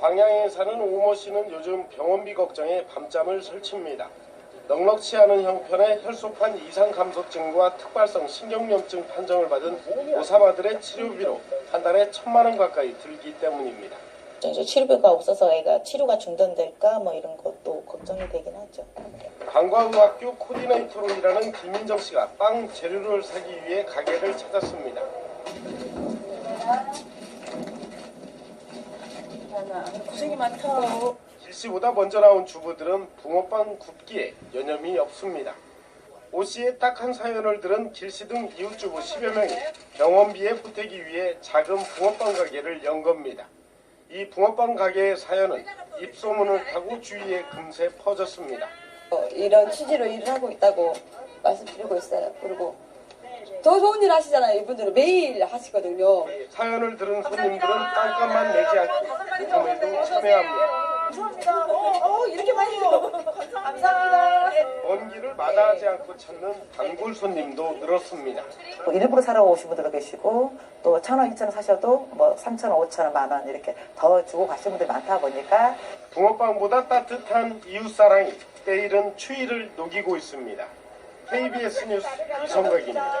광양에 사는 오모 씨는 요즘 병원비 걱정에 밤잠을 설칩니다. 넉넉치 않은 형편에 혈소판 이상 감소증과 특발성 신경염증 판정을 받은 고3아들의 치료비로 한 달에 천만 원 가까이 들기 때문입니다. 이제 치료비가 없어서 애가 치료가 중단될까 뭐 이런 것도 걱정이 되긴 하죠. 강과의학교 코디네이터로 일하는 김민정 씨가 빵 재료를 사기 위해 가게를 찾았습니다. 고생이 많다. 길 씨보다 먼저 나온 주부들은 붕어빵 굽기에 여념이 없습니다. 오 씨의 딱 한 사연을 들은 길씨 등 이웃주부 10여 명이 병원비에 보태기 위해 작은 붕어빵 가게를 연 겁니다. 이 붕어빵 가게의 사연은 입소문을 타고 주위에 금세 퍼졌습니다. 어, 이런 취지로 일을 하고 있다고 말씀드리고 있어요. 그리고 더 좋은 일 하시잖아요. 이분들은 매일 하시거든요. 사연을 들은 손님들은 딴값만 내지 않고 녹음에도 참여합니다. 감사합니다. 어, 이렇게 많이 줘. 감사합니다. 먼 길을 마다하지 않고 찾는 단골 손님도 늘었습니다. 또 일부러 사러 오신 분들도 계시고 또 천 원, 이천 원 사셔도 뭐 삼천 원, 오천 원, 만 원 이렇게 더 주고 가시는 분들이 많다 보니까 붕어빵보다 따뜻한 이웃사랑이 때이른 추위를 녹이고 있습니다. KBS 뉴스 이성각입니다.